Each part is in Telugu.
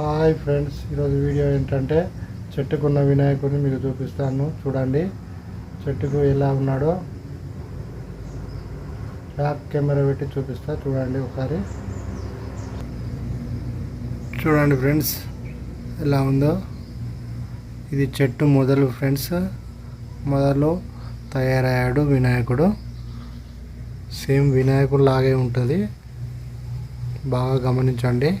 హాయ్ ఫ్రెండ్స్ ఈరోజు వీడియో ఏంటంటే చెట్టుకున్న వినాయకుడిని మీకు చూపిస్తాను. చూడండి చెట్టుకు ఎలా ఉన్నాడో బ్యాక్ కెమెరా పెట్టి చూపిస్తా. చూడండి ఒకసారి. చూడండి ఫ్రెండ్స్ ఎలా ఉందో. ఇది చెట్టు మొదలు ఫ్రెండ్స్. మొదలు తయారయ్యాడు వినాయకుడు. సేమ్ వినాయకుడు లాగే ఉంటుంది. బాగా గమనించండి.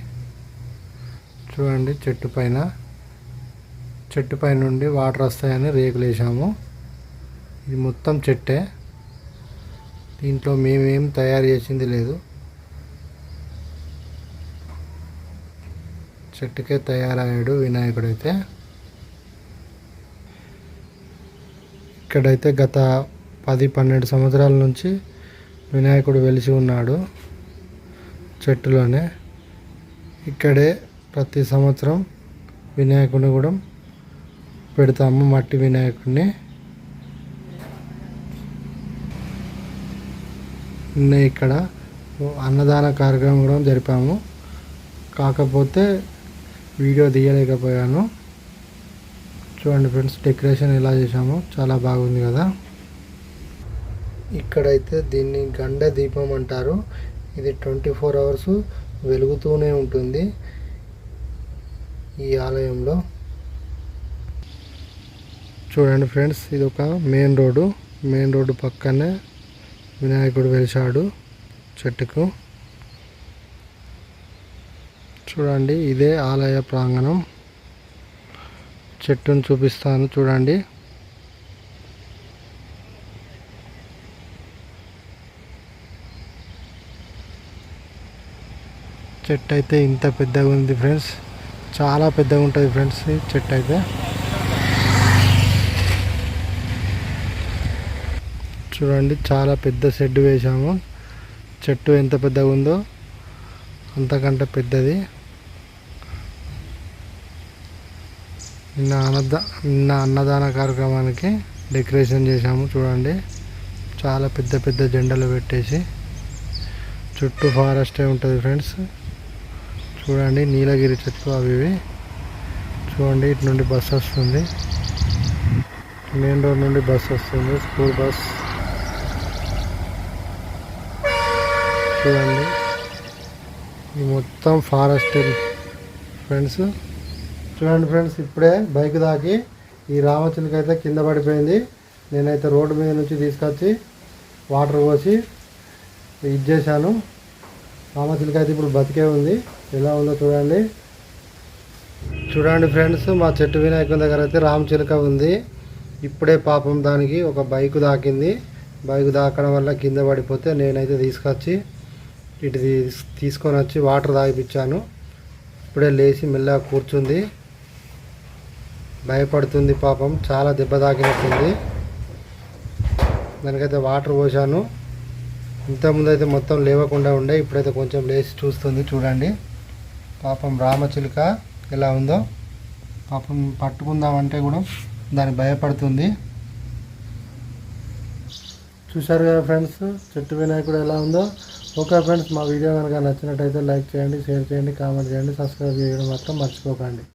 చూడండి చెట్టు పైన. చెట్టు పైన నుండి వాటర్ వస్తాయని రేకులు వేసాము ఇది మొత్తం చెట్టే. దీంట్లో మేమేం తయారు చేసింది లేదు. చెట్టుకే తయారయ్యాడు వినాయకుడు అయితే ఇక్కడైతే గత పది పన్నెండు సంవత్సరాల నుంచి వినాయకుడు వెలిసి ఉన్నాడు చెట్టులోనే. ఇక్కడే ప్రతి సంవత్సరం వినాయకుడిని కూడా పెడతాము మట్టి వినాయకుడిని. నిన్న ఇక్కడ అన్నదాన కార్యక్రమం కూడా జరిపాము. కాకపోతే వీడియో తీయలేకపోయాను. చూడండి ఫ్రెండ్స్ డెకరేషన్ ఎలా చేసాము చాలా బాగుంది కదా. ఇక్కడైతే దీన్ని గండ దీపం అంటారు. ఇది ట్వంటీ ఫోర్ అవర్స్ వెలుగుతూనే ఉంటుంది. ఈ ఆలయంలో. చూడండి ఫ్రెండ్స్ ఇది ఒక మెయిన్ రోడ్డు. మెయిన్ రోడ్డు పక్కనే వినాయకుడు వెలిశాడు చెట్టుకు. చూడండి ఇదే ఆలయ ప్రాంగణం. చెట్టును చూపిస్తాను చూడండి. చెట్టు అయితే ఇంత పెద్దగా ఉంది ఫ్రెండ్స్. చాలా పెద్దగా ఉంటుంది ఫ్రెండ్స్ ఈ చెట్టు అయితే. చూడండి చాలా పెద్ద షెడ్ వేసాము చెట్టు ఎంత పెద్దగా ఉందో అంతకంటే పెద్దది. నిన్న అన్నదా నిన్న అన్నదాన కార్యక్రమానికి డెకరేషన్ చేసాము చూడండి. చాలా పెద్ద పెద్ద జెండలు పెట్టేసి. చుట్టూ ఫారెస్టే ఉంటుంది ఫ్రెండ్స్. చూడండి నీలగిరి చెట్లు అవి ఇవి. చూడండి ఇటు నుండి బస్ వస్తుంది. మెయిన్ రోడ్ నుండి బస్ వస్తుంది స్కూల్ బస్. చూడండి ఇది మొత్తం ఫారెస్ట్ ఫ్రెండ్స్ చూడండి ఫ్రెండ్స్ ఇప్పుడే బైక్ దాకి ఈ రామచిలుక అయితే కింద పడిపోయింది. నేనైతే రోడ్డు మీద నుంచి తీసుకొచ్చి వాటర్ పోసి ఇది చేశాను. రామచిలుక అయితే ఇప్పుడు బతికే ఉంది. ఎలా ఉందో చూడండి. చూడండి ఫ్రెండ్స్ మా చెట్టు వినాయకుని దగ్గర అయితే రామచిలుక ఉంది. ఇప్పుడే పాపం దానికి ఒక బైక్ దాకింది. బైక్ దాకడం వల్ల కింద పడిపోతే నేనైతే తీసుకొచ్చి ఇటు తీసుకొని వచ్చి వాటర్ తాగిపించాను ఇప్పుడే లేచి మెల్లగా కూర్చుంది. భయపడుతుంది పాపం చాలా దెబ్బ తాకినట్టుంది. దానికైతే వాటర్ పోసాను ఇంతకుముందు అయితే మొత్తం లేవకుండా ఉండే ఇప్పుడైతే కొంచెం లేచి చూస్తుంది చూడండి. పాపం రామచిలుక ఎలా ఉందో పాపం పట్టుకుందామంటే కూడా దానికి భయపడుతుంది. చూశారు కదా ఫ్రెండ్స్ చెట్టు వినాయకుడు ఎలా ఉందో? ఓకే ఫ్రెండ్స్ మా వీడియో కనుక నచ్చినట్టయితే లైక్ చేయండి షేర్ చేయండి కామెంట్ చేయండి సబ్స్క్రైబ్ చేయడం మాత్రం మర్చిపోకండి.